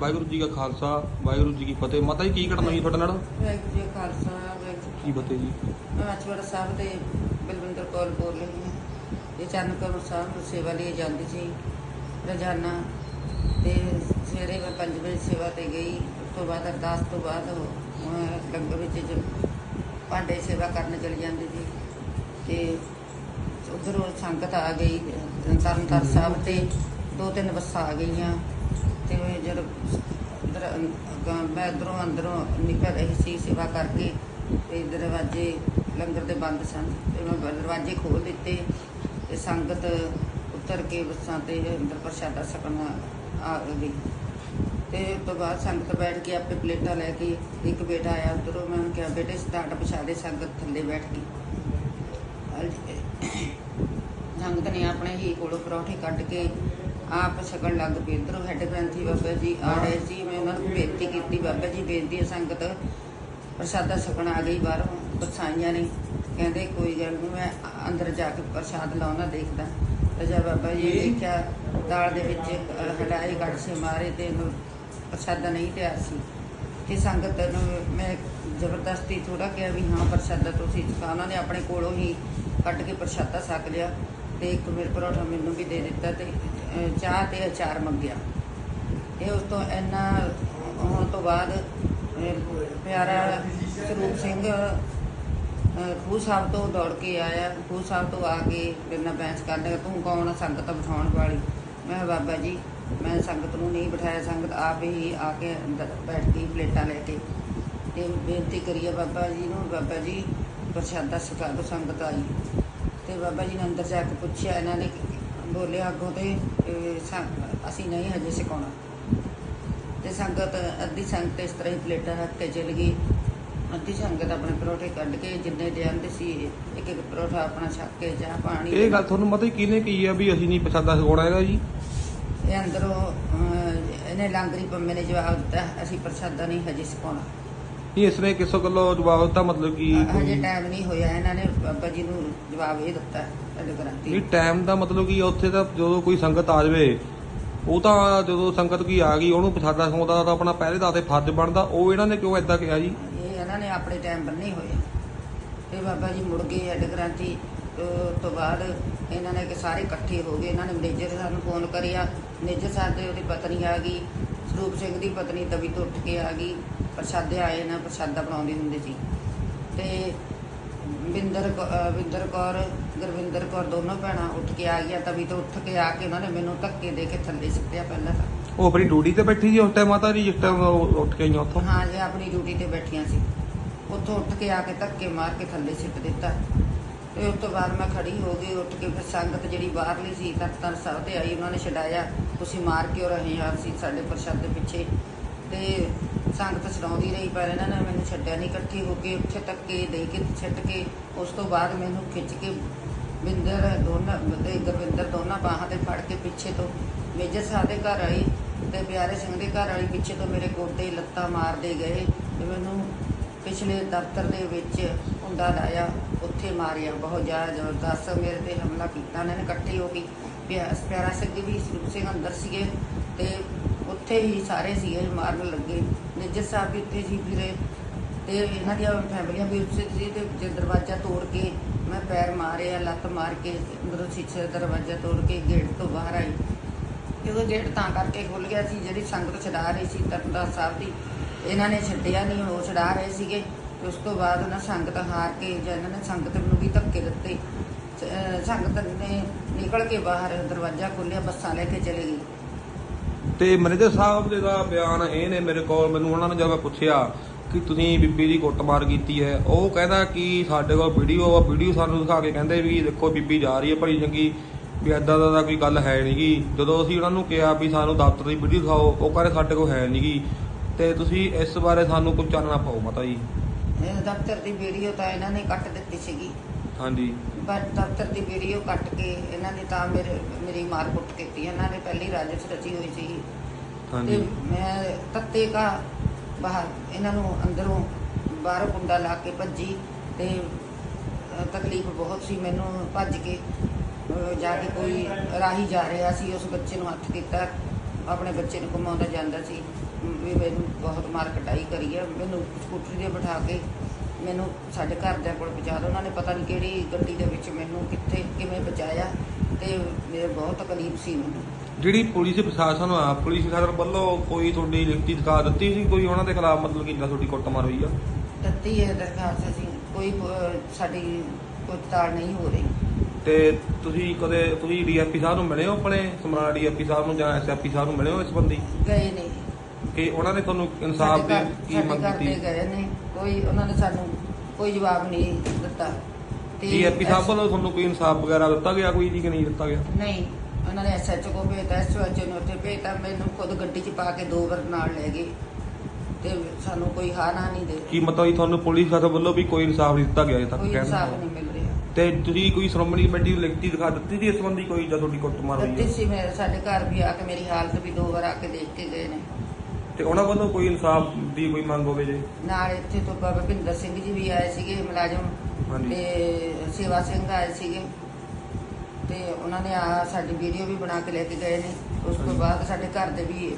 ਵਾਹਿਗੁਰੂ ਜੀ ਕਾ ਖਾਲਸਾ ਵਾਹਿਗੁਰੂ ਜੀ ਕੀ ਫਤਿਹ। ਮਾਤਾ ਜੀ ਕੀ ਘਟਨਾ ਹੋਈ ਤੁਹਾਡੇ ਨਾਲ? ਵਾਹਿਗੁਰੂ ਜੀ ਕਾ ਖਾਲਸਾ ਵਾਹਿਗੁਰੂ ਕੀ ਫਤਿਹ ਜੀ? ਮੈਂ ਮਾਛਵੜਾ ਸਾਹਿਬ ਦੇ ਬਲਵਿੰਦਰ ਕੌਰ ਬੋਲ ਰਹੀ ਹਾਂ। ਇਹ ਚਰਨ ਕੌਰ ਸਾਹਿਬ ਤੋਂ ਸੇਵਾ ਲਈ ਜਾਂਦੀ ਸੀ। ਰੋਜ਼ਾਨਾ ਤੇ ਸਵੇਰੇ ਮੈਂ 5 ਵਜੇ ਸੇਵਾ ਤੇ ਗਈ। ਉਸ ਤੋਂ ਬਾਅਦ ਅਰਦਾਸ ਤੋਂ ਬਾਅਦ ਲੰਗਰ ਵਿੱਚ ਜ ਭਾਂਡੇ ਸੇਵਾ ਕਰਨ ਚਲੀ ਜਾਂਦੀ ਸੀ। ਤੇ ਉਧਰੋਂ ਸੰਗਤ ਆ ਗਈ ਤਰਨਤਾਰਨ ਸਾਹਿਬ ਤੇ। ਦੋ ਤਿੰਨ ਬੱਸਾਂ ਆ ਗਈਆਂ। ਤੇ ਮੈਂ ਜਦ ਇੱਧਰ ਅੰ- ਮੈਂ ਇਧਰੋਂ ਅੰਦਰੋਂ ਨਿਕਲ ਰਹੀ ਸੀ ਸੇਵਾ ਕਰਕੇ ਤੇ ਦਰਵਾਜ਼ੇ ਲੰਗਰ ਦੇ ਬੰਦ ਸਨ ਤੇ ਮੈਂ ਦਰਵਾਜ਼ੇ ਖੋਲ ਦਿੱਤੇ ਤੇ ਸੰਗਤ ਉਤਰ ਕੇ ਬੱਸਾਂ ਤੇ ਅੰਦਰ ਪ੍ਰਸ਼ਾਦਾ ਛਕਣ ਆ ਗਈ। ਤੇ ਉਸ ਤੋਂ ਬਾਅਦ ਸੰਗਤ ਬੈਠ ਕੇ ਆਪੇ ਪਲੇਟਾਂ ਲੈ ਕੇ ਇੱਕ ਬੇਟਾ ਆਇਆ, ਉੱਧਰੋਂ ਮੈਂ ਉਹਨੂੰ ਕਿਹਾ, ਬੇਟੇ ਸਟਾਰਟ ਵਿਛਾ ਦੇ ਸੰਗਤ ਥੱਲੇ ਬੈਠ ਗਈ ਸੰਗਤ ਨੇ ਆਪਣੇ ਹੀ ਕੋਲੋਂ ਪਰੌਠੇ ਕੱਢ ਕੇ ਆਪ ਛਕਣ ਲੱਗ ਪਈ। ਇੱਧਰੋਂ ਹੈੱਡ ਗ੍ਰੰਥੀ ਬਾਬਾ ਜੀ ਆ ਰਹੇ ਸੀ ਮੈਂ ਉਹਨਾਂ ਨੂੰ ਬੇਨਤੀ ਕੀਤੀ ਬਾਬਾ ਜੀ ਬੇਨਤੀ ਹੈ ਸੰਗਤ ਪ੍ਰਸ਼ਾਦਾ ਛਕਣ ਆ ਗਈ ਬਾਹਰੋਂ ਬਸਾਈਆਂ ਨੇ। ਕਹਿੰਦੇ ਕੋਈ ਗੱਲ ਨਹੀਂ ਮੈਂ ਅੰਦਰ ਜਾ ਕੇ ਪ੍ਰਸ਼ਾਦ ਲਾਉਣਾ ਦੇਖਦਾ। ਤੇ ਜਦ ਬਾਬਾ ਜੀ ਨੇ ਦੇਖਿਆ ਦਾਲ ਦੇ ਵਿੱਚ ਹਲਾਈ ਕੜਛੇ ਮਾਰੇ ਤੇ ਇਹਨੂੰ ਪ੍ਰਸ਼ਾਦਾ ਨਹੀਂ ਤਿਆਰ ਸੀ। ਤੇ ਸੰਗਤ ਨੂੰ ਮੈਂ ਜ਼ਬਰਦਸਤੀ ਥੋੜਾ ਕਿਹਾ ਵੀ ਹਾਂ ਪ੍ਰਸ਼ਾਦਾ ਤੁਸੀਂ ਛਕਾ। ਉਹਨਾਂ ਨੇ ਆਪਣੇ ਕੋਲੋਂ ਹੀ ਕੱਢ ਕੇ ਪ੍ਰਸ਼ਾਦਾ ਛਕ ਲਿਆ ਤੇ ਇੱਕ ਮੇਰੇ ਪਰੌਠਾ ਮੈਨੂੰ ਵੀ ਦੇ ਦਿੱਤਾ ਤੇ ਚਾਹ ਤੇ ਅਚਾਰ ਮੰਗਿਆ। ਇਹ ਉਸ ਤੋਂ ਇੰਨਾ ਹੋਣ ਤੋਂ ਬਾਅਦ ਪਿਆਰਾ ਸਰੂਪ ਸਿੰਘ ਖੂਹ ਸਾਹਿਬ ਤੋਂ ਦੌੜ ਕੇ ਆਇਆ। ਖੂਹ ਸਾਹਿਬ ਤੋਂ ਆ ਕੇ ਮੇਰੇ ਨਾਲ ਬੈਂਸ ਕਰਨ ਲੱਗਾ ਤੂੰ ਕੌਣ ਸੰਗਤ ਬਿਠਾਉਣ ਵਾਲੀ? ਮੈਂ ਕਿਹਾ, ਬਾਬਾ ਜੀ ਮੈਂ ਸੰਗਤ ਨੂੰ ਨਹੀਂ ਬਿਠਾਇਆ। ਸੰਗਤ ਆਪ ਹੀ ਆ ਕੇ ਅੰਦਰ ਬੈਠ ਗਈ ਪਲੇਟਾਂ ਲੈ ਕੇ। ਤੇ ਬੇਨਤੀ ਕਰੀਏ ਬਾਬਾ ਜੀ ਨੂੰ ਬਾਬਾ ਜੀ ਪ੍ਰਸ਼ਾਦਾ ਸਿਖਾ ਦਿਓ ਸੰਗਤ ਆਈ। ਤੇ ਬਾਬਾ ਜੀ ਨੇ ਅੰਦਰ ਜਾ ਕੇ ਪੁੱਛਿਆ ਇਹਨਾਂ ਨੇ ਬੋਲਿਆ ਅੱਗੋਂ ਤੇ ਸੰ- ਅਸੀਂ ਨਹੀਂ ਹਜੇ ਸਿਕਾਉਣਾ ਤੇ ਸੰਗਤ ਅੱਧੀ ਸੰਗਤ ਇਸ ਤਰ੍ਹਾਂ ਹੀ ਪਲੇਟਾਂ ਰੱਖ ਕੇ ਚਲ ਗਈ। ਅੱਧੀ ਸੰਗਤ ਆਪਣੇ ਪਰੌਠੇ ਕੱਢ ਕੇ ਜਿੰਨੇ ਲਿਆਂਦੇ ਸੀ ਇੱਕ ਇੱਕ ਪਰੌਠਾ ਆਪਣਾ ਛੱਕ ਕੇ ਚਾਹ ਪਾਣੀ ਇਹ ਗੱਲ ਤੁਹਾਨੂੰ ਮਤਾ ਕਿਹਨੇ ਕਹੀ ਆ ਵੀ ਅਸੀਂ ਨਹੀਂ ਪ੍ਰਸ਼ਾਦਾ ਛਕਾਉਣਾ ਹੈਗਾ ਜੀ? ਇਹ ਅੰਦਰੋਂ ਅਹ, ਇਹਨੇ ਲਾਂਗਰੀ ਪੰਮੇ ਨੇ ਜਵਾਬ ਦਿੱਤਾ ਅਸੀਂ ਪ੍ਰਸ਼ਾਦਾ ਨਹੀਂ ਹਜੇ ਸਿਕਾਉਣਾ ਨਹੀਂ ਇਸ ਨੇ ਕਿਸੇ ਕੋਲੋਂ ਜਵਾਬ ਦਿੱਤਾ ਮਤਲਬ ਕਿ ਹਜੇ ਟਾਈਮ ਨਹੀਂ ਹੋਇਆ ਇਹਨਾਂ ਨੇ ਬਾਬਾ ਜੀ ਨੂੰ ਜਵਾਬ ਇਹ ਦਿੱਤਾ ਸਾਡੇ ਗ੍ਰੰਥੀ ਨਹੀਂ ਟਾਈਮ ਦਾ ਮਤਲਬ ਕਿ ਉੱਥੇ ਤਾਂ ਜਦੋਂ ਕੋਈ ਸੰਗਤ ਆ ਜਾਵੇ ਉਹ ਤਾਂ ਜਦੋਂ ਸੰਗਤ ਕੀ ਆ ਗਈ ਉਹਨੂੰ ਪ੍ਰਸ਼ਾਦਾ ਛਕਾਉਂਦਾ ਤਾਂ ਆਪਣਾ ਪਹਿਰੇ ਦਾ ਤੇ ਫਰਜ਼ ਬਣਦਾ ਉਹ ਇਹਨਾਂ ਨੇ ਕਿਉਂ ਐਦਾਂ ਕਿਹਾ ਜੀ ਇਹ ਇਹਨਾਂ ਨੇ ਆਪਣੇ ਟਾਈਮ ਬੰਨੇ ਹੋਏ। ਤੇ ਬਾਬਾ ਜੀ ਮੁੜ ਗਏ ਅੱਡ ਗ੍ਰਾਂਤੀ ਤੋਂ ਬਾਅਦ ਇਹਨਾਂ ਨੇ ਕਿ ਸਾਰੇ ਇਕੱਠੇ ਹੋ ਗਏ। ਇਹਨਾਂ ਨੇ ਮੈਨੇਜਰ ਸਾਨੂੰ ਫੋਨ ਕਰਿਆ। ਮੈਨੇਜਰ ਸਾਹਿਬ ਦੇ ਉਹਦੀ ਪਤਨੀ ਆ ਗਈ। ਸਰੂਪ ਸਿੰਘ ਦੀ ਪਤਨੀ ਤਵੀ ਤੋਂ ਉੱਠ ਕੇ ਆ ਗਈ। ਪ੍ਰਸ਼ਾਦੇ ਆਏ ਨਾ ਪ੍ਰਸ਼ਾਦਾ ਬਣਾਉਂਦੇ ਹੁੰਦੇ ਸੀ। ਤੇ ਵਿੰਦਰ ਵਿੰਦਰ ਕੌਰ ਗੁਰਵਿੰਦਰ ਕੌਰ ਦੋਨੋਂ ਭੈਣਾਂ ਉੱਠ ਕੇ ਆ ਗਈਆਂ। ਤਵੀ ਤੋਂ ਉੱਠ ਕੇ ਆ ਕੇ ਉਹਨਾਂ ਨੇ ਮੈਨੂੰ ਧੱਕੇ ਦੇ ਕੇ ਥੱਲੇ ਸਿੱਟਿਆ ਪਹਿਲਾਂ ਤਾਂ। ਉਹ ਆਪਣੀ ਡਿਊਟੀ ਤੇ ਬੈਠੀ ਸੀ ਉਸ ਟਾਈਮ ਮਾਤਾ ਜੀ ਜਿਸ ਟਾਈਮ ਉੱਠ ਕੇ ਆਈਆਂ ਉੱਥੋਂ? ਹਾਂ ਜੀ ਆਪਣੀ ਡਿਊਟੀ ਤੇ ਬੈਠੀਆਂ ਸੀ। ਉੱਥੋਂ ਉੱਠ ਕੇ ਆ ਕੇ ਧੱਕੇ ਮਾਰ ਕੇ ਥੱਲੇ ਸਿੱਟ ਦਿੱਤਾ। ਤੇ ਉਸ ਤੋਂ ਬਾਅਦ ਮੈਂ ਖੜੀ ਹੋ ਗਈ, ਉੱਠ ਕੇ ਫਿਰ ਸੰਗਤ ਜਿਹੜੀ ਬਾਹਰਲੀ ਸੀ ਤਰਤਨ ਸਾਹਿਬ ਤੇ ਆਈ, ਉਹਨਾਂ ਨੇ ਛਡਾਇਆ। ਤੁਸੀਂ ਮਾਰ ਕਿਉਂ ਰਹੇ ਆ, ਅਸੀਂ ਸਾਡੇ ਪ੍ਰਸ਼ਾਦ ਦੇ ਪਿੱਛੇ। ਤੇ ਸੰਗਤ ਛਡਾਉਂਦੀ ਰਹੀ, ਪਰ ਇਹਨਾਂ ਨੇ ਮੈਨੂੰ ਛੱਡਿਆ ਨਹੀਂ ਇਕੱਠੀ ਹੋ ਕੇ ਉੱਥੇ ਤੱਕ ਕੇ ਦੇ ਕੇ ਛੱਡ ਕੇ, ਉਸ ਤੋਂ ਬਾਅਦ ਮੈਨੂੰ ਖਿੱਚ ਕੇ ਬਿੰਦਰ ਦੋਨਾਂ, ਤੇ ਗੁਰਵਿੰਦਰ ਦੋਨਾਂ ਬਾਹਾਂ ਤੇ ਫੜ ਕੇ ਪਿੱਛੇ ਤੋਂ ਮੇਜਰ ਸਾਹਿਬ ਦੇ ਘਰ ਆਈ ਤੇ ਪਿਆਰੇ ਸਿੰਘ ਦੇ ਘਰ ਵਾਲੀ ਪਿੱਛੇ ਤੋਂ ਮੇਰੇ ਗੋਡੇ ਲੱਤਾਂ ਮਾਰਦੇ ਗਏ ਤੇ ਮੈਨੂੰ ਪਿਛਲੇ ਦਫ਼ਤਰ ਦੇ ਵਿੱਚ ਹੁੰਦਾ ਲਾਇਆ, ਉੱਥੇ ਮਾਰਿਆ, ਬਹੁਤ ਜ਼ਿਆਦਾ ਜ਼ਬਰਦਸਤ ਮੇਰੇ ਤੇ ਹਮਲਾ ਕੀਤਾ, ਇਹਨਾਂ ਨੇ ਇਕੱਠੇ ਹੋ ਕੇ ਪਿਆ- ਪਿਆਰਾ ਸਿੰਘ ਵੀ ਸਰੂਪ ਸਿੰਘ ਅੰਦਰ ਸੀਗੇ ਤੇ ਉੱਥੇ ਹੀ ਸਾਰੇ ਸੀਗੇ, ਮਾਰਨ ਲੱਗੇ। ਮੇਜਰ ਸਾਹਿਬ ਵੀ ਉੱਥੇ ਸੀ ਫਿਰੇ ਤੇ ਇਹਨਾਂ ਦੀਆਂ ਫੈਮਲੀਆਂ ਵੀ ਉੱਥੇ ਸੀ ਤੇ ਜੇ ਦਰਵਾਜ਼ਾ ਤੋੜ ਕੇ ਮੈਂ ਪੈਰ ਮਾਰਿਆ, ਲੱਤ ਮਾਰ ਕੇ ਅੰਦਰੋਂ ਸ਼ੀਸ਼ੇ ਦਰਵਾਜ਼ਾ ਤੋੜ ਕੇ ਗੇਟ ਤੋਂ ਬਾਹਰ ਆਈ। ਜਦੋਂ ਗੇਟ ਤਾਂ ਕਰਕੇ ਖੁੱਲ ਗਿਆ ਸੀ, ਜਿਹੜੀ ਸੰਗਤ ਛਡਾ ਰਹੀ ਸੀ ਤਰਨਤਾਰਨ ਸਾਹਿਬ ਦੀ, ਇਹਨਾਂ ਨੇ ਛੱਡਿਆ ਨਹੀਂ, ਉਹ ਛਡਾ ਰਹੇ ਸੀਗੇ। ਉਸ ਤੋਂ ਬਾਅਦ ਉਹਨਾਂ ਸੰਗਤ ਹਾਰ ਕੇ ਜਾਂ ਇਹਨਾਂ ਨੇ ਸੰਗਤ ਨੂੰ ਵੀ ਧੱਕੇ ਦਿੱਤੇ। ਸੰਗਤ ਨੇ ਨਿਕਲ ਕੇ ਬਾਹਰ ਦਰਵਾਜ਼ਾ ਖੋਲ੍ਹਿਆ, ਬੱਸਾਂ ਲੈ ਕੇ ਚਲੇ ਗਈ ਤੇ ਮੈਨੇਜਰ ਸਾਹਿਬ ਦੇ ਦਾ ਬਿਆਨ ਇਹ ਨੇ ਮੇਰੇ ਕੋਲ, ਮੈਨੂੰ ਉਹਨਾਂ ਨੇ ਜਦੋਂ ਮੈਂ ਪੁੱਛਿਆ ਕਿ ਤੁਸੀਂ ਬੀਬੀ ਦੀ ਕੁੱਟਮਾਰ ਕੀਤੀ ਹੈ, ਉਹ ਕਹਿੰਦਾ ਕਿ ਸਾਡੇ ਕੋਲ ਵੀਡੀਓ ਆ, ਵੀਡੀਓ ਸਾਨੂੰ ਦਿਖਾ ਕੇ ਕਹਿੰਦੇ ਵੀ ਦੇਖੋ ਬੀਬੀ ਜਾ ਰਹੀ ਹੈ ਭਲੀ ਚੰਗੀ, ਵੀ ਐਦਾਂ ਦਾ ਕੋਈ ਗੱਲ ਹੈ ਨਹੀਂਗੀ ਜਦੋਂ ਅਸੀਂ ਉਹਨਾਂ ਨੂੰ ਕਿਹਾ ਵੀ ਸਾਨੂੰ ਦਫ਼ਤਰ ਦੀ ਵੀਡੀਓ ਦਿਖਾਓ, ਉਹ ਕਹਿੰਦੇ ਸਾਡੇ ਕੋਲ ਹੈ ਨਹੀਂਗੀ ਤੇ ਤੁਸੀਂ ਇਸ ਬਾਰੇ ਸਾਨੂੰ ਕੁਝ ਚਾਨਣਾ ਪਾਓ ਮਤਾ ਜੀ। ਇਹ ਦਫ਼ਤਰ ਦੀ ਵੀਡੀਓ ਤਾਂ ਇਹਨਾਂ ਨੇ ਕੱਟ ਦਿੱਤੀ ਸੀਗੀ। ਹਾਂਜੀ। ਪਰ ਦਫ਼ਤਰ ਦੀ ਵੀਡੀਓ ਕੱਟ ਕੇ ਇਹਨਾਂ ਨੇ ਤਾਂ ਮੇਰੇ ਮੇਰੀ ਮਾਰ ਕੁੱਟ ਕੀਤੀ। ਇਹਨਾਂ ਨੇ ਪਹਿਲੀ ਰਾਜਸ ਰਚੀ ਹੋਈ ਸੀ। ਹਾਂਜੀ। ਮੈਂ ਤੱਤੇ ਕਾ ਬਾਹਰ ਇਹਨਾਂ ਨੂੰ ਅੰਦਰੋਂ ਬਾਹਰੋਂ ਕੁੰਡਾ ਲਾ ਕੇ ਭੱਜੀ ਤੇ ਤਕਲੀਫ ਬਹੁਤ ਸੀ। ਮੈਨੂੰ ਭੱਜ ਕੇ ਜਾ ਕੇ ਕੋਈ ਰਾਹੀ ਜਾ ਰਿਹਾ ਸੀ। ਉਸ ਬੱਚੇ ਨੂੰ ਹੱਥ ਕੀਤਾ। ਆਪਣੇ ਬੱਚੇ ਨੂੰ ਕਮਾਉਂਦਾ ਜਾਂਦਾ ਸੀ। ਵੀ ਮੈਨੂੰ ਬਹੁਤ ਮਾਰ ਕਟਾਈ ਕਰੀ ਹੈ ਮੈਨੂੰ ਸਕੂਟਰੀ ਤੇ ਬਿਠਾ ਕੇ ਮੈਨੂੰ ਸਾਡੇ ਘਰਦਿਆਂ ਕੋਲ ਪਹੁੰਚਾ ਦਿਓ ਉਹਨਾਂ ਨੇ ਪਤਾ ਨਹੀਂ ਕਿਹੜੀ ਗੱਡੀ ਦੇ ਵਿੱਚ ਮੈਨੂੰ ਕਿੱਥੇ ਕਿਵੇਂ ਪਹੁੰਚਾਇਆ ਤੇ ਮੇਰੇ ਬਹੁਤ ਤਕਲੀਫ ਸੀ ਮੈਨੂੰ। ਜਿਹੜੀ ਪੁਲਿਸ ਪ੍ਰਸ਼ਾਸਨ ਆ ਪੁਲਿਸ ਪ੍ਰਸ਼ਾਸਨ ਵੱਲੋਂ ਕੋਈ ਤੁਹਾਡੀ ਲਿਖਤੀ ਦਿਖਾ ਦਿੱਤੀ ਸੀ? ਕੋਈ ਉਹਨਾਂ ਦੇ ਖਿਲਾਫ ਮਤਲਬ ਕਿ ਜਿਹੜਾ ਤੁਹਾਡੀ ਕੁੱਟਮਾਰ ਹੋਈ ਆ? ਦਿੱਤੀ ਹੈ ਦਰਖਾਸਤ ਅਸੀਂ। ਕੋਈ ਅਹ, ਸਾਡੀ ਕੋਈ ਤਾੜ ਨਹੀਂ ਹੋ ਰਹੀ। ਤੇ ਤੁਸੀਂ ਕਦੇ ਤੁਸੀਂ ਡੀਐਸਪੀ ਸਾਹਿਬ ਨੂੰ ਮਿਲੇ ਹੋ ਆਪਣੇ? ਸਮਰਾਲਾ ਡੀਐਸਪੀ ਸਾਹਿਬ ਨੂੰ ਜਾਂ ਐਸਐਸਪੀ ਸਾਹਿਬ ਨੂੰ ਮਿਲੇ ਹੋ ਇਸ ਬੰਦੀ ਗਏ ਨਹੀਂ। ਕਿ ਉਹਨਾਂ ਨੇ ਤੁਹਾਨੂੰ ਇਨਸਾਫ ਦੀ ਕੀ ਮੰਗ ਕੀਤੀ? ਗਏ ਨੇ। ਕੋਈ ਉਹਨਾਂ ਨੇ ਸਾਨੂੰ ਕੋਈ ਜਵਾਬ ਨਹੀਂ ਦਿੱਤਾ। ਡੀਐਸਪੀ ਸਾਹਿਬ ਵੱਲੋਂ ਤੁਹਾਨੂੰ ਕੋਈ ਇਨਸਾਫ ਵਗੈਰਾ ਦਿੱਤਾ ਗਿਆ ਕੋਈ ਜੀ ਕਿ ਨਹੀਂ ਦਿੱਤਾ ਗਿਆ? ਨਹੀਂ। ਉਹਨਾਂ ਨੇ ਐਸਐਚਓ ਕੋ ਭੇਜਤਾ ਐਸਐਚਓ ਨੇ ਉੱਥੇ ਭੇਜਤਾ। ਮੈਨੂੰ ਖੁਦ ਗੱਡੀ 'ਚ ਪਾ ਕੇ ਦੋ ਵਾਰ ਨਾਲ ਲੈ ਗਏ। ਤੇ ਸਾਨੂੰ ਕੋਈ ਹਾਂ ਨਾ ਨਹੀਂ ਦੇ ਕੀ ਮਤਲਬ ਜੀ ਤੁਹਾਨੂੰ ਪੁਲਿਸ ਪ੍ਰਸ਼ਾਸਨ ਵੱਲੋਂ ਵੀ ਕੋਈ ਇਨਸਾਫ ਨਹੀਂ ਦਿੱਤਾ ਗਿਆ ਅਜੇ ਤੱਕ ਕੋਈ ਕਹਿਣ ਦਾ ਇਨਸਾਫ ਨਹੀਂ ਮਿਲ ਰਿਹਾ। ਤੇ ਤੁਸੀਂ ਕੋਈ ਸ਼੍ਰੋਮਣੀ ਕਮੇਟੀ ਨੂੰ ਲਿਖਤੀ ਦਿਖਾ ਦਿੱਤੀ ਸੀ ਇਸ ਸੰਬੰਧੀ ਕੋਈ ਜਾਂ ਤੁਹਾਡੀ ਕੁੱਟਮਾਰ ਹੋਈ ਦਿੱਤੀ ਸੀ ਮੇਰੇ ਸਾਡੇ ਘਰ ਵੀ ਆ ਕੇ ਮੇਰੀ ਹਾਲਤ ਵੀ ਦੋ ਵਾਰ ਆ ਕੇ ਦੇਖ ਕੇ ਗਏ ਨੇ। ਤੇ ਉਹਨਾਂ ਵੱਲੋਂ ਕੋਈ ਇਨਸਾਫ ਦੀ ਕੋਈ ਮੰਗ ਹੋਵੇ ਜੇ? ਨਾਲ ਇੱਥੇ ਤੋਂ ਬਾਬਾ ਭਿੰਦਰ ਸਿੰਘ ਜੀ ਵੀ ਆਏ ਸੀਗੇ ਮੁਲਾਜ਼ਮ ਹਾਂਜੀ। ਤੇ ਸੇਵਾ ਸਿੰਘ ਆਏ ਸੀਗੇ। ਤੇ ਉਹਨਾਂ ਨੇ ਆ ਸਾਡੀ ਵੀਡੀਓ ਵੀ ਬਣਾ ਕੇ ਲੈ ਕੇ ਗਏ ਨੇ। ਉਸ ਤੋਂ ਹਾਂਜੀ। ਬਾਅਦ ਸਾਡੇ ਘਰ ਦੇ ਵੀ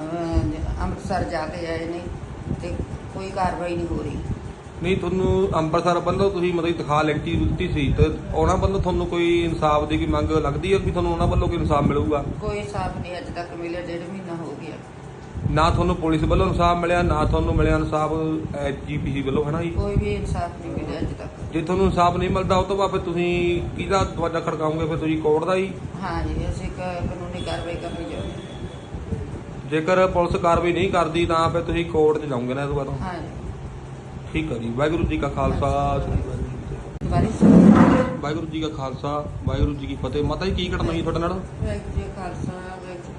ਅਹ, ਅੰਮ੍ਰਿਤਸਰ ਜਾ ਕੇ ਆਏ ਨੇ ਤੇ ਕੋਈ ਕਾਰਵਾਈ ਨਹੀਂ ਹੋ ਰਹੀ। ਨਹੀਂ ਤੁਹਾਨੂੰ ਅੰਮ੍ਰਿਤਸਰ ਵੱਲੋਂ ਤੁਸੀਂ ਮਤਲਬ ਦਿਖਾ ਲਿਖਤੀ ਦਿੱਤੀ ਸੀ ਤੇ ਉਹਨਾਂ ਵੱਲੋਂ ਤੁਹਾਨੂੰ ਕੋਈ ਇਨਸਾਫ ਦੀ ਕੋਈ ਮੰਗ ਲੱਗਦੀ ਹੈ ਕਿ ਤੁਹਾਨੂੰ ਉਹਨਾਂ ਵੱਲੋਂ ਕੋਈ ਇਨਸਾਫ ਮਿਲੂਗਾ? ਕੋਈ ਸਾਥ ਨਹੀਂ ਅੱਜ ਤੱਕ ਮਿਲਿਆ ਡੇਢ ਮਹੀਨਾ ਹੋ ਗਿਆ। ਨਾ ਤੁਹਾਨੂੰ ਪੁਲਿਸ ਵੱਲੋਂ ਇਨਸਾਫ ਮਿਲਿਆ ਨਾ ਤੁਹਾਨੂੰ ਮਿਲਿਆ ਇਨਸਾਫ ਜੀਪੀਸੀ ਵੱਲੋਂ ਹੈ ਨਾ ਜੀ? ਕੋਈ ਵੀ ਇਨਸਾਫ ਨਹੀਂ ਮਿਲਿਆ ਅੱਜ ਤੱਕ। ਜੇ ਤੁਹਾਨੂੰ ਇਨਸਾਫ ਨਹੀਂ ਮਿਲਦਾ ਉਹ ਤੋਂ ਬਾਅਦ ਫਿਰ ਤੁਸੀਂ ਕਿਹਦਾ ਦਰਵਾਜ਼ਾ ਖੜਕਾਓਗੇ? ਫਿਰ ਤੁਸੀਂ ਕੋਰਟ ਦਾ ਹੀ ਹਾਂ ਜੀ ਅਸੀਂ ਕ- ਕਾਨੂੰਨੀ ਕਾਰਵਾਈ ਕਰਨੀ ਚਾਹੁੰਦੇ ਜੇਕਰ ਪੁਲਿਸ ਕਾਰਵਾਈ ਨਹੀਂ ਕਰਦੀ ਤਾਂ ਫਿਰ ਤੁਸੀਂ ਕੋਰਟ 'ਚ ਜਾਓਗੇ ਨਾ ਇਹ ਤੋਂ ਬਾਅਦ ਹਾਂ ਜੀ। ਠੀਕ ਹੈ ਜੀ। ਵਾਹਿਗੁਰੂ ਜੀ ਕਾ ਖਾਲਸਾ ਵਾਹਿਗੁਰੂ ਜੀ ਕੀ ਜੀ ਖਾਲਸਾ ਵਾਹਿਗੁਰੂ ਜੀ ਕੀ ਫਤਿਹ। ਮਾਤਾ ਜੀ ਕੀ ਘਟਨਾ ਹੋਈ ਤੁਹਾਡੇ ਨਾਲ? ਵਾਹਿਗੁਰੂ ਜੀ ਕਾ ਖਾਲਸਾ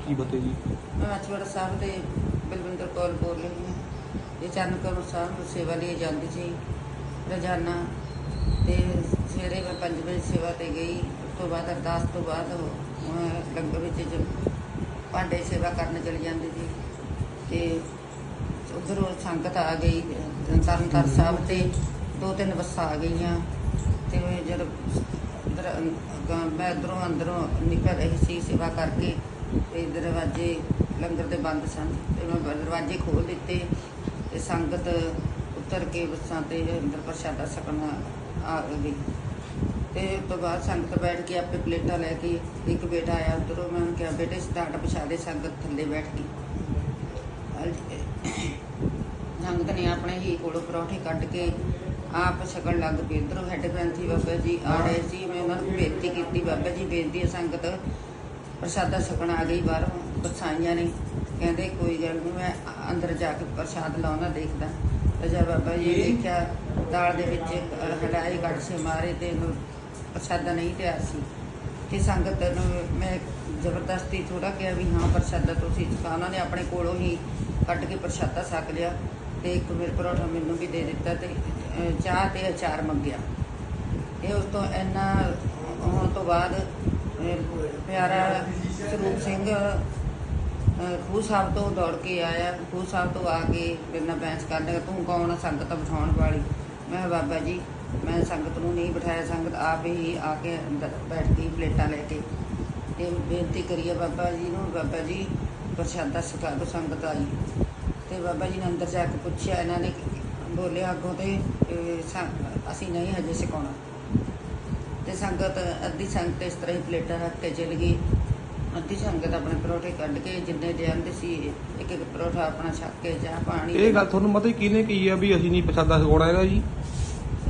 ਕੀ ਫਤਿਹ ਜੀ? ਮੈਂ ਅਚਵੜ ਸਾਹਿਬ ਦੇ ਬਲਵਿੰਦਰ ਕੌਰ ਬੋਲ ਰਹੀ ਹਾਂ। ਇਹ ਚੰਨਕਰ ਸਾਹਿਬ ਨੂੰ ਸੇਵਾ ਲਈ ਜਾਂਦੀ ਸੀ। ਰੋਜ਼ਾਨਾ ਤੇ ਸਵੇਰੇ ਮੈਂ 5 ਵਜੇ ਸੇਵਾ ਤੇ ਗਈ। ਉਸ ਤੋਂ ਬਾਅਦ ਅਰਦਾਸ ਤੋਂ ਬਾਅਦ ਲੰਗਰ ਵਿੱਚ ਜ- ਭਾਂਡੇ ਸੇਵਾ ਕਰਨ ਚਲੀ ਜਾਂਦੀ ਸੀ। ਤੇ ਉਧਰੋਂ ਸੰਗਤ ਆ ਗਈ, ਤਰਨਤਾਰਨ ਸਾਹਿਬ ਤੇ ਦੋ ਤਿੰਨ ਬੱਸਾਂ ਆ ਗਈਆਂ। ਤੇ ਜਦ ਮੈਂ ਇਧਰੋਂ ਅੰਦਰੋਂ ਨਿਕਲ ਰਹੀ ਸੀ ਸੇਵਾ ਕਰਕੇ। ਤੇ ਦਰਵਾਜ਼ੇ ਲੰਗਰ ਦੇ ਬੰਦ ਸਨ ਤੇ ਮੈਂ ਦਰਵਾਜ਼ੇ ਖੋਲ ਦਿੱਤੇ ਤੇ ਸੰਗਤ ਉਤਰ ਕੇ ਬੱਸਾਂ ਤੇ ਅੰਦਰ ਪ੍ਰਸ਼ਾਦਾ ਛਕਣ ਆ ਗਈ। ਤੇ ਉਸ ਤੋਂ ਬਾਅਦ ਸੰਗਤ ਬੈਠ ਕੇ ਆਪੇ ਪਲੇਟਾਂ ਲੈ ਕੇ ਇੱਕ ਬੇਟਾ ਆਇਆ, ਉਧਰੋਂ ਮੈਂ ਉਹਨੂੰ ਕਿਹਾ, ਬੇਟੇ ਸਟਾਰਟ ਪਛਾ ਦੇ ਸੰਗਤ ਥੱਲੇ ਬੈਠ ਗਈ। ਸੰਗਤ ਨੇ ਆਪਣੇ ਹੀ ਕੋਲੋਂ ਪਰੌਠੇ ਕੱਢ ਕੇ ਆਪ ਛਕਣ ਲੱਗ ਪਏ ਇੱਧਰੋਂ ਹੈੱਡ ਗ੍ਰੰਥੀ ਬਾਬਾ ਜੀ, ਆ ਰਹੇ ਸੀ। ਮੈਂ ਉਹਨਾਂ ਨੂੰ ਬੇਨਤੀ ਕੀਤੀ, ਬਾਬਾ ਜੀ, ਬੇਨਤੀ ਹੈ ਸੰਗਤ ਪ੍ਰਸ਼ਾਦਾ ਛਕਣ ਆ ਗਈ ਬਾਹਰੋਂ ਬਸਾਈਆਂ ਨੇ। ਕਹਿੰਦੇ ਕੋਈ ਗੱਲ ਨਹੀਂ ਮੈਂ ਅੰਦਰ ਜਾ ਕੇ ਪ੍ਰਸ਼ਾਦ ਲਾਉਣਾ ਦੇਖਦਾ। ਤੇ ਜਦ ਬਾਬਾ ਜੀ ਨੇ ਦੇਖਿਆ ਦਾਲ ਦੇ ਵਿੱਚ ਹਲਾਈ ਕੱਢ ਸੇ ਮਾਰੇ ਤੇ ਇਹਨੂੰ ਪ੍ਰਸ਼ਾਦਾ ਨਹੀਂ ਤਿਆਰ ਸੀ। ਤੇ ਸੰਗਤ ਨੂੰ ਮੈਂ ਜ਼ਬਰਦਸਤੀ ਥੋੜਾ ਕਿਹਾ ਵੀ ਹਾਂ ਪ੍ਰਸ਼ਾਦਾ ਤੁਸੀਂ ਛਕਾ। ਉਹਨਾਂ ਨੇ ਆਪਣੇ ਕੋਲੋਂ ਹੀ ਕੱਢ ਕੇ ਪ੍ਰਸ਼ਾਦਾ ਛਕ ਲਿਆ ਤੇ ਇੱਕ ਮੇਰੇ ਪਰੌਠਾ ਮੈਨੂੰ ਵੀ ਦੇ ਦਿੱਤਾ ਤੇ ਚਾਹ ਤੇ ਅਚਾਰ ਮੰਗਿਆ। ਇਹ ਉਸ ਤੋਂ ਇੰਨਾ ਹੋਣ ਤੋਂ ਬਾਅਦ ਅਹ, ਪਿਆਰਾ ਸਰੂਪ ਸਿੰਘ ਖੂਹ ਸਾਹਿਬ ਤੋਂ ਦੌੜ ਕੇ ਆਇਆ। ਖੂਹ ਸਾਹਿਬ ਤੋਂ ਆ ਕੇ ਮੇਰੇ ਨਾਲ ਬੈਂਸ ਕਰਨ ਲੱਗਾ ਤੂੰ ਕੌਣ ਸੰਗਤ ਬਿਠਾਉਣ ਵਾਲੀ? ਮੈਂ ਕਿਹਾ, ਬਾਬਾ ਜੀ ਮੈਂ ਸੰਗਤ ਨੂੰ ਨਹੀਂ ਬਿਠਾਇਆ ਸੰਗਤ ਆਪ ਹੀ ਆ ਕੇ ਅੰਦਰ ਬੈਠ ਗਈ ਪਲੇਟਾਂ ਲੈ ਕੇ। ਤੇ ਬੇਨਤੀ ਕਰੀਏ ਬਾਬਾ ਜੀ ਨੂੰ ਬਾਬਾ ਜੀ ਪ੍ਰਸ਼ਾਦਾ ਸਿਖਾ ਦਿਓ ਸੰਗਤ ਆਈ। ਤੇ ਬਾਬਾ ਜੀ ਨੇ ਅੰਦਰ ਜਾ ਕੇ ਪੁੱਛਿਆ ਇਹਨਾਂ ਨੇ ਬੋਲਿਆ ਅੱਗੋਂ ਤੇ ਅਸੀਂ ਨਹੀਂ ਹਜੇ ਛਕਾਉਣਾ ਤੇ ਸੰਗਤ ਅੱਧੀ ਸੰਗਤ ਇਸ ਤਰ੍ਹਾਂ ਹੀ ਪਲੇਟਾਂ ਰੱਖ ਕੇ ਚਲ ਗਈ। ਅੱਧੀ ਸੰਗਤ ਆਪਣੇ ਪਰੌਠੇ ਕੱਢ ਕੇ ਜਿੰਨੇ ਦੇ ਆਂਦੇ ਸੀ ਇੱਕ ਇੱਕ ਪਰੌਠਾ ਆਪਣਾ ਛੱਕ ਕੇ ਚਾਹ ਪਾਣੀ ਇਹ ਗੱਲ ਤੁਹਾਨੂੰ ਮਤਲਬ ਕਿਹਨੇ ਕਹੀ ਆ ਵੀ ਅਸੀਂ ਨਹੀਂ ਪ੍ਰਸ਼ਾਦਾ ਛਕਾਉਣਾ ਇਹਦਾ ਜੀ?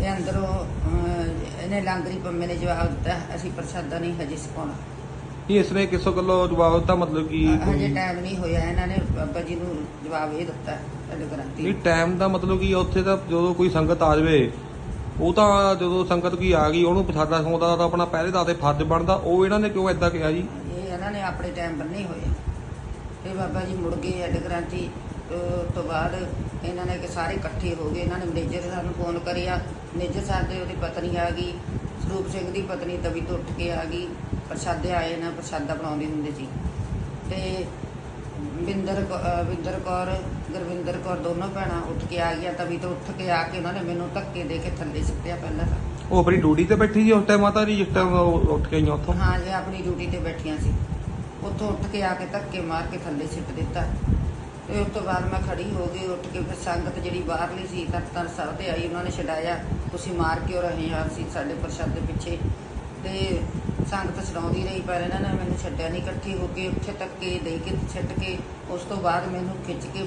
ਇਹ ਅੰਦਰੋਂ ਅਹ, ਇਹਨੇ ਲਾਂਗਰੀ ਪੰਮੇ ਨੇ ਜਵਾਬ ਦਿੱਤਾ ਅਸੀਂ ਪ੍ਰਸ਼ਾਦਾ ਨਹੀਂ ਹਜੇ ਛਕਾਉਣਾ ਨਹੀਂ ਇਸ ਨੇ ਕਿਸੇ ਗੱਲੋਂ ਜਵਾਬ ਦਿੱਤਾ ਮਤਲਬ ਕਿ ਹਜੇ ਕੋਈ- ਟਾਈਮ ਨਹੀਂ ਹੋਇਆ ਇਹਨਾਂ ਨੇ ਬਾਬਾ ਜੀ ਨੂੰ ਜਵਾਬ ਇਹ ਦਿੱਤਾ ਸਾਡੇ ਨਹੀਂ ਟਾਈਮ ਦਾ ਮਤਲਬ ਕੀ ਉੱਥੇ ਤਾਂ ਜਦੋਂ ਕੋਈ ਸੰਗਤ ਆ ਜਾਵੇ ਉਹ ਤਾਂ ਜਦੋਂ ਸੰਗਤ ਕੀ ਆ ਗਈ, ਉਹਨੂੰ ਪ੍ਰਸ਼ਾਦਾ ਸੌਂਦਾ ਤਾਂ ਆਪਣਾ ਪਹਿਰੇ ਦਾ ਤੇ ਫਰਜ਼ ਬਣਦਾ। ਉਹ ਇਹਨਾਂ ਨੇ ਕਿਉਂ ਐਦਾਂ ਕਿਹਾ ਜੀ? ਇਹ ਇਹਨਾਂ ਨੇ ਆਪਣੇ ਟਾਈਮ ਬੰਨੇ ਹੋਏ। ਤੇ ਬਾਬਾ ਜੀ ਮੁੜ ਗਏ ਹੈਡ ਗ੍ਰਾਂਤੀ ਤੋਂ ਬਾਅਦ ਇਹਨਾਂ ਨੇ ਕਿ ਸਾਰੇ ਇਕੱਠੇ ਹੋ ਗਏ। ਇਹਨਾਂ ਨੇ ਮੈਨੇਜਰ ਸਾਹਿਬ ਨੂੰ ਫੋਨ ਕਰਿਆ। ਮੈਨੇਜਰ ਸਾਹਿਬ ਦੇ ਉਹਦੀ ਪਤਨੀ ਆ ਗਈ। ਸਰੂਪ ਸਿੰਘ ਦੀ ਪਤਨੀ ਤਵੀ ਤੋਂ ਉੱਠ ਕੇ ਆ ਗਈ। ਪ੍ਰਸ਼ਾਦੇ ਆਏ ਨਾ, ਪ੍ਰਸ਼ਾਦਾ ਬਣਾਉਂਦੇ ਹੁੰਦੇ ਸੀ। ਤੇ ਬਿੰਦਰ ਕੌ- ਅਹ ਕੌਰ ਗੁਰਵਿੰਦਰ ਕੌਰ ਦੋਨੋਂ ਭੈਣਾਂ ਉੱਠ ਕੇ ਆ ਗਈਆਂ ਤਵੀ ਤੋਂ ਉੱਠ ਕੇ ਆ ਕੇ ਉਹਨਾਂ ਨੇ ਮੈਨੂੰ ਧੱਕੇ ਦੇ ਕੇ ਥੱਲੇ ਸਿੱਟਿਆ ਪਹਿਲਾਂ ਤਾਂ। ਉਹ ਆਪਣੀ ਡਿਊਟੀ ਤੇ ਬੈਠੀ ਸੀ ਉਸ ਟਾਈਮ ਮਾਤਾ ਜੀ ਜਿਸ ਟਾਈਮ ਉਹ ਉੱਠ ਕੇ ਆਈਆਂ ਉੱਥੋਂ? ਹਾਂ ਜੀ ਆਪਣੀ ਡਿਊਟੀ ਤੇ ਬੈਠੀਆਂ ਸੀ। ਉੱਥੋਂ ਉੱਠ ਕੇ ਆ ਕੇ ਧੱਕੇ ਮਾਰ ਕੇ ਥੱਲੇ ਸਿੱਟ ਦਿੱਤਾ। ਤੇ ਉਸ ਤੋਂ ਬਾਅਦ ਮੈਂ ਖੜੀ ਹੋ ਗਈ ਉੱਠ ਕੇ ਫਿਰ ਸੰਗਤ ਜਿਹੜੀ ਬਾਹਰਲੀ ਸੀ ਤਖਤਾਂ ਸਾਹਿਬ ਤੇ ਆਈ ਉਹਨਾਂ ਨੇ ਛਡਾਇਆ ਤੁਸੀਂ ਮਾਰ ਕਿਉਂ ਰਹੇ ਆ ਅਸੀਂ ਸਾਡੇ ਪ੍ਰਸ਼ਾਦ ਦੇ ਪਿੱਛੇ ਤੇ ਸੰਗਤ ਛਡਾਉਂਦੀ ਰਹੀ, ਪਰ ਇਹਨਾਂ ਨੇ ਮੈਨੂੰ ਛੱਡਿਆ ਨਹੀਂ। ਇਕੱਠੀ ਹੋ ਕੇ, ਉੱਥੇ ਤੱਕ ਕੇ ਦੇ ਕੇ, ਛੱਡ ਕੇ, ਉਸ ਤੋਂ ਬਾਅਦ ਮੈਨੂੰ ਖਿੱਚ ਕੇ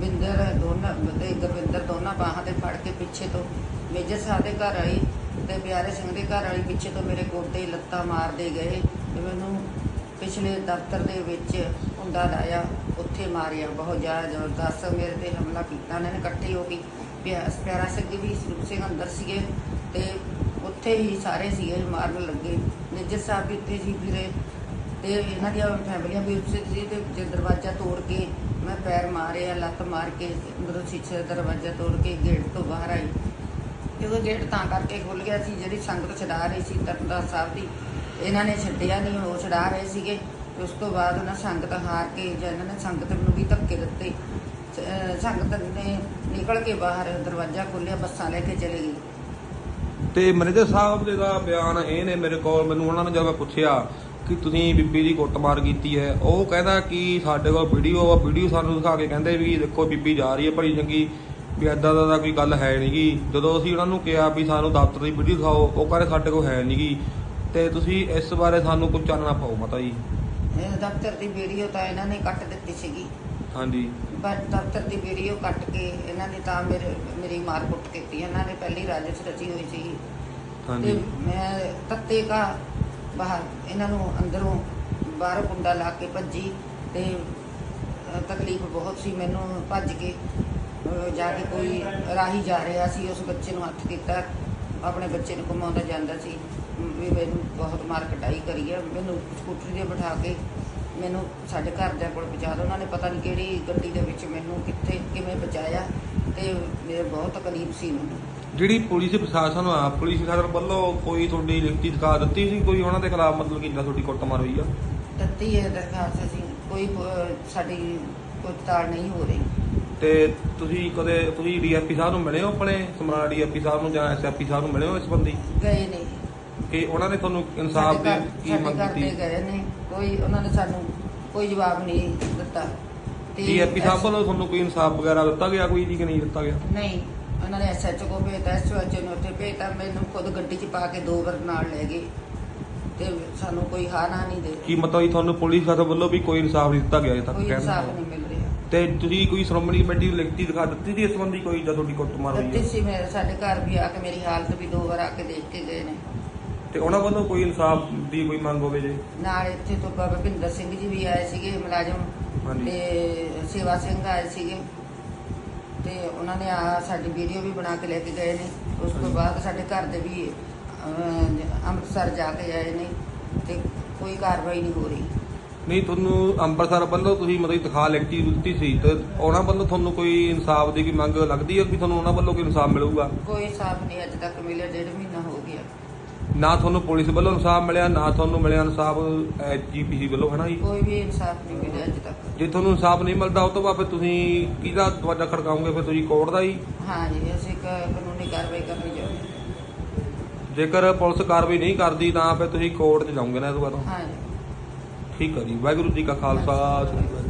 ਬਿੰਦਰ ਦੋਨਾਂ, ਤੇ ਗੁਰਵਿੰਦਰ ਦੋਨਾਂ ਬਾਹਾਂ ਤੇ ਫੜ ਕੇ ਪਿੱਛੇ ਤੋਂ ਮੇਜਰ ਸਾਹਿਬ ਦੇ ਘਰ ਆਈ ਤੇ ਪਿਆਰੇ ਸਿੰਘ ਦੇ ਘਰ ਵਾਲੀ ਪਿੱਛੇ ਤੋਂ ਮੇਰੇ ਗੋਡੇ ਲੱਤਾਂ ਮਾਰਦੇ ਗਏ ਤੇ ਮੈਨੂੰ ਪਿਛਲੇ ਦਫ਼ਤਰ ਦੇ ਵਿੱਚ ਹੁੰਦਾ ਲਾਇਆ, ਉੱਥੇ ਮਾਰਿਆ ਬਹੁਤ ਜ਼ਿਆਦਾ ਜ਼ਬਰਦਸਤ। ਮੇਰੇ ਤੇ ਹਮਲਾ ਕੀਤਾ। ਉਹਨਾਂ ਨੇ ਇਕੱਠੇ ਹੋ ਕੇ ਪਿਆ- ਪਿਆਰਾ ਸਿੰਘ ਵੀ ਸਰੂਪ ਸਿੰਘ ਅੰਦਰ ਸੀਗੇ ਤੇ ਉੱਥੇ ਹੀ ਸਾਰੇ ਸੀਗੇ, ਮਾਰਨ ਲੱਗੇ। ਮੇਜਰ ਸਾਹਿਬ ਵੀ ਉੱਥੇ ਸੀ ਫਿਰੇ ਤੇ ਇਹਨਾਂ ਦੀਆਂ ਫੈਮਲੀਆਂ ਵੀ ਉੱਥੇ ਸੀ ਤੇ ਜੇ ਦਰਵਾਜ਼ਾ ਤੋੜ ਕੇ ਮੈਂ ਪੈਰ ਮਾਰਿਆ, ਲੱਤ ਮਾਰ ਕੇ, ਅੰਦਰੋਂ ਸ਼ੀਸ਼ੇ ਦਾ ਦਰਵਾਜ਼ਾ ਤੋੜ ਕੇ ਗੇਟ ਤੋਂ ਬਾਹਰ ਆਈ। ਜਦੋਂ ਗੇਟ ਤਾਂ ਕਰਕੇ ਖੁੱਲ ਗਿਆ ਸੀ, ਜਿਹੜੀ ਸੰਗਤ ਛਡਾ ਰਹੀ ਸੀ ਤਰਨਦਾਸ ਸਾਹਿਬ ਦੀ, ਇਹਨਾਂ ਨੇ ਛੱਡਿਆ ਨਹੀਂ, ਉਹ ਛਡਾ ਰਹੇ ਸੀਗੇ। ਤੇ ਉਸ ਤੋਂ ਬਾਅਦ ਉਹਨਾਂ ਸੰਗਤ ਹਾਰ ਕੇ, ਜਾਂ ਇਹਨਾਂ ਨੇ ਸੰਗਤ ਨੂੰ ਵੀ ਧੱਕੇ ਦਿੱਤੇ। ਸੰਗਤ ਨੇ ਨਿਕਲ ਕੇ ਬਾਹਰ ਦਰਵਾਜ਼ਾ ਖੋਲ੍ਹਿਆ, ਬੱਸਾਂ ਲੈ ਕੇ ਚਲੇ ਗਈ ਤੇ ਮੈਨੇਜਰ ਸਾਹਿਬ ਦੇ ਦਾ ਬਿਆਨ ਇਹ ਨੇ ਮੇਰੇ ਕੋਲ, ਮੈਨੂੰ ਉਹਨਾਂ ਨੇ ਜਦੋਂ ਮੈਂ ਪੁੱਛਿਆ ਕਿ ਤੁਸੀਂ ਬੀਬੀ ਦੀ ਕੁੱਟਮਾਰ ਕੀਤੀ ਹੈ, ਉਹ ਕਹਿੰਦਾ ਕਿ ਸਾਡੇ ਕੋਲ ਵੀਡੀਓ ਆ ਵੀਡੀਓ ਸਾਨੂੰ ਦਿਖਾ ਕੇ ਕਹਿੰਦੇ ਵੀ ਦੇਖੋ ਬੀਬੀ ਜਾ ਰਹੀ ਹੈ ਭਲੀ ਚੰਗੀ, ਵੀ ਐਦਾਂ ਦਾ ਕੋਈ ਗੱਲ ਹੈ ਨਹੀਂਗੀ ਜਦੋਂ ਅਸੀਂ ਉਹਨਾਂ ਨੂੰ ਕਿਹਾ ਵੀ ਸਾਨੂੰ ਦਫ਼ਤਰ ਦੀ ਵੀਡੀਓ ਦਿਖਾਓ, ਉਹ ਕਹਿੰਦੇ ਸਾਡੇ ਕੋਲ ਹੈ ਨਹੀਂਗੀ ਤੇ ਤੁਸੀਂ ਇਸ ਬਾਰੇ ਸਾਨੂੰ ਕੁਝ ਚਾਨਣਾ ਪਾਓ ਮਤਾ ਜੀ। ਦਫ਼ਤਰ ਦੀ ਵੀਡੀਓ ਤਾਂ ਇਹਨਾਂ ਨੇ ਕੱਟ ਦਿੱਤੀ ਸੀਗੀ। ਹਾਂਜੀ। ਬਟ ਦਫ਼ਤਰ ਦੀ ਵੀਡੀਓ ਕੱਟ ਕੇ ਇਹਨਾਂ ਨੇ ਤਾਂ ਮੇਰੇ ਮੇਰੀ ਮਾਰ ਕੁੱਟ ਕੀਤੀ। ਇਹਨਾਂ ਨੇ ਪਹਿਲੀ ਰਾਜਸ ਰਚੀ ਹੋਈ ਸੀ। ਹਾਂਜੀ। ਮੈਂ ਤੱਤੇ ਕਾ ਬਾਹਰ ਇਹਨਾਂ ਨੂੰ ਅੰਦਰੋਂ ਬਾਹਰੋਂ ਕੁੰਡਾ ਲਾ ਕੇ ਭੱਜੀ ਤੇ ਤਕਲੀਫ ਬਹੁਤ ਸੀ। ਮੈਨੂੰ ਭੱਜ ਕੇ ਜਾ ਕੇ ਕੋਈ ਰਾਹੀ ਜਾ ਰਿਹਾ ਸੀ। ਉਸ ਬੱਚੇ ਨੂੰ ਹੱਥ ਕੀਤਾ। ਆਪਣੇ ਬੱਚੇ ਨੂੰ ਘੁਮਾਉਂਦਾ ਜਾਂਦਾ ਸੀ। ਵੀ ਮੈਨੂੰ ਬਹੁਤ ਮਾਰ ਕਟਾਈ ਕਰੀ ਹੈ ਮੈਨੂੰ ਸਕੂਟਰੀ ਤੇ ਬਿਠਾ ਕੇ ਮੈਨੂੰ ਸਾਡੇ ਘਰਦਿਆਂ ਕੋਲ ਪਹੁੰਚਾ ਦਿਓ। ਉਹਨਾਂ ਨੇ ਪਤਾ ਨਹੀਂ ਕਿਹੜੀ ਗੱਡੀ ਦੇ ਵਿੱਚ ਮੈਨੂੰ ਕਿੱਥੇ ਕਿਵੇਂ ਪਹੁੰਚਾਇਆ ਤੇ ਮੇਰੇ ਬਹੁਤ ਤਕਲੀਫ ਸੀ ਮੈਨੂੰ। ਜਿਹੜੀ ਪੁਲਿਸ ਪ੍ਰਸ਼ਾਸਨ ਆ ਪੁਲਿਸ ਪ੍ਰਸ਼ਾਸਨ ਵੱਲੋਂ ਕੋਈ ਤੁਹਾਡੀ ਲਿਖਤੀ ਦਿਖਾ ਦਿੱਤੀ ਸੀ? ਕੋਈ ਉਹਨਾਂ ਦੇ ਖਿਲਾਫ ਮਤਲਬ ਕਿ ਜਿੱਦਾਂ ਤੁਹਾਡੀ ਕੁੱਟਮਾਰ ਹੋਈ ਆ? ਦਿੱਤੀ ਹੈ ਦਰਖਾਸਤ ਅਸੀਂ। ਕੋਈ ਅਹ, ਸਾਡੀ ਕੋਈ ਤਾਲ ਨਹੀਂ ਹੋ ਰਹੀ। ਤੇ ਤੁਸੀਂ ਕਦੇ ਤੁਸੀਂ ਡੀਐਸਪੀ ਸਾਹਿਬ ਨੂੰ ਮਿਲੇ ਹੋ ਆਪਣੇ ਸਮਰਾਲਾ ਡੀਐਸਪੀ ਸਾਹਿਬ ਨੂੰ ਜਾਂ ਐਸਐਸਪੀ ਸਾਹਿਬ ਨੂੰ ਮਿਲੇ ਹੋ ਇਸ ਸੰਬੰਧੀ? ਗਏ ਨੇ। ਕਿ ਉਹਨਾਂ ਨੇ ਤੁਹਾਨੂੰ ਇਨਸਾਫ ਦੀ ਕੀ ਮੰਗ ਕੀਤੀ? ਗਏ ਨੇ। ਕੋਈ ਉਹਨਾਂ ਨੇ ਸਾਨੂੰ ਕੋਈ ਜਵਾਬ ਨਹੀਂ ਦਿੱਤਾ। ਤੇ ਡੀਐਸਪੀ ਸਾਹਿਬ ਵੱਲੋਂ ਤੁਹਾਨੂੰ ਕੋਈ ਇਨਸਾਫ ਵਗੈਰਾ ਦਿੱਤਾ ਗਿਆ ਕੋਈ ਜੀ ਕਿ ਨਹੀਂ ਦਿੱਤਾ ਗਿਆ? ਨਹੀਂ। ਉਹਨਾਂ ਨੇ ਐਸਐਚਓ ਕੋ ਭੇਜਤਾ ਐਸਐਚਓ ਨੂੰ ਉੱਥੇ ਭੇਜਤਾ ਮੈਨੂੰ ਖੁਦ ਗੱਡੀ 'ਚ ਪਾ ਕੇ ਦੋ ਵਾਰ ਨਾਲ ਲੈ ਗਏ। ਤੇ ਸਾਨੂੰ ਕੋਈ ਹਾਂ ਨਾ ਨਹੀਂ ਦੇ ਕੀ ਮਤਲਬ ਜੀ ਤੁਹਾਨੂੰ ਪੁਲਿਸ ਪ੍ਰਸ਼ਾਸਨ ਵੱਲੋਂ ਵੀ ਕੋਈ ਇਨਸਾਫ ਨਹੀਂ ਦਿੱਤਾ ਗਿਆ ਅਜੇ ਤੱਕ ਕਹਿਣ ਇਨਸਾਫ ਨਹੀਂ ਮਿਲ ਰਿਹਾ। ਤੇ ਤੁਸੀਂ ਕੋਈ ਸ਼੍ਰੋਮਣੀ ਕਮੇਟੀ ਨੂੰ ਲਿਖਤੀ ਦਿਖਾ ਦਿੱਤੀ ਸੀ ਇਸ ਸੰਬੰਧੀ ਕੋਈ ਜਾਂ ਤੁਹਾਡੀ ਕੁੱਟਮਾਰ ਹੋਈ ਦਿੱਤੀ ਹੈ? ਸੀ ਮੇਰੇ ਸਾਡੇ ਘਰ ਵੀ ਆ ਕੇ ਮੇਰੀ ਹਾਲਤ ਵੀ ਦੋ ਵਾਰ ਆ ਕੇ ਦੇਖ ਕੇ ਗਏ ਨੇ। ਤੇ ਉਹਨਾਂ ਵੱਲੋਂ ਕੋਈ ਇਨਸਾਫ ਦੀ ਕੋਈ ਮੰਗ ਹੋਵੇ ਜੇ? ਨਾਲ ਇੱਥੇ ਤੋਂ ਬਾਬਾ ਭਿੰਦਰ ਸਿੰਘ ਜੀ ਵੀ ਆਏ ਸੀਗੇ ਮੁਲਾਜ਼ਮ ਹਾਂਜੀ। ਤੇ ਸੇਵਾ ਸਿੰਘ ਆਏ ਸੀਗੇ ਤੇ ਉਹਨਾਂ ਨੇ ਆ ਸਾਡੀ ਵੀਡੀਓ ਵੀ ਬਣਾ ਕੇ ਲੈ ਕੇ ਗਏ ਨੇ। ਉਸ ਤੋਂ ਹਾਂਜੀ। ਬਾਅਦ ਸਾਡੇ ਘਰ ਦੇ ਵੀ ਅਹ, ਅੰਮ੍ਰਿਤਸਰ ਜਾ ਕੇ ਆਏ ਨੇ ਤੇ ਕੋਈ ਕਾਰਵਾਈ ਨਹੀਂ ਹੋ ਰਹੀ। ਨਹੀਂ ਤੁਹਾਨੂੰ ਅੰਮ੍ਰਿਤਸਰ ਵੱਲੋਂ ਤੁਸੀਂ ਮਤਲਬ ਦਿਖਾ ਲਿਖਤੀ ਦਿੱਤੀ ਸੀ ਤੇ ਉਹਨਾਂ ਵੱਲੋਂ ਤੁਹਾਨੂੰ ਕੋਈ ਇਨਸਾਫ ਦੀ ਕੋਈ ਮੰਗ ਲੱਗਦੀ ਹੈ ਕਿ ਤੁਹਾਨੂੰ ਉਹਨਾਂ ਵੱਲੋਂ ਕੋਈ ਇਨਸਾਫ ਮਿਲੂਗਾ? ਕੋਈ ਸਾਫ਼ ਨਹੀਂ ਅੱਜ ਤੱਕ ਮਿਲਿਆ ਡੇਢ ਮਹੀਨਾ ਹੋ ਗਿਆ। ਨਾ ਤੁਹਾਨੂੰ ਪੁਲਿਸ ਵੱਲੋਂ ਇਨਸਾਫ ਮਿਲਿਆ ਨਾ ਤੁਹਾਨੂੰ ਮਿਲਿਆ ਇਨਸਾਫ ਜੀਪੀਸੀ ਵੱਲੋਂ ਹੈ ਨਾ ਜੀ? ਕੋਈ ਵੀ ਇਨਸਾਫ ਨਹੀਂ ਮਿਲਿਆ ਅੱਜ ਤੱਕ। ਜੇ ਤੁਹਾਨੂੰ ਇਨਸਾਫ ਨਹੀਂ ਮਿਲਦਾ ਉਹ ਤੋਂ ਬਾਅਦ ਫਿਰ ਤੁਸੀਂ ਕਿਹਦਾ ਦਰਵਾਜ਼ਾ ਖੜਕਾਓਗੇ? ਫਿਰ ਤੁਸੀਂ ਕੋਰਟ ਦਾ ਹੀ ਹਾਂ ਜੀ ਅਸੀਂ ਕ- ਕਾਨੂੰਨੀ ਕਾਰਵਾਈ ਕਰਨੀ ਚਾਹੁੰਦੇ ਜੇਕਰ ਪੁਲਿਸ ਕਾਰਵਾਈ ਨਹੀਂ ਕਰਦੀ ਤਾਂ ਫਿਰ ਤੁਸੀਂ ਕੋਰਟ 'ਚ ਜਾਓਗੇ ਨਾ ਇਹ ਤੋਂ ਬਾਅਦ ਹਾਂ ਜੀ। ਠੀਕ ਹੈ ਜੀ। ਵਾਹਿਗੁਰੂ ਜੀ ਕਾ ਖਾਲਸਾ ਸ੍ਰੀ ਵਾਹਿਗੁਰੂ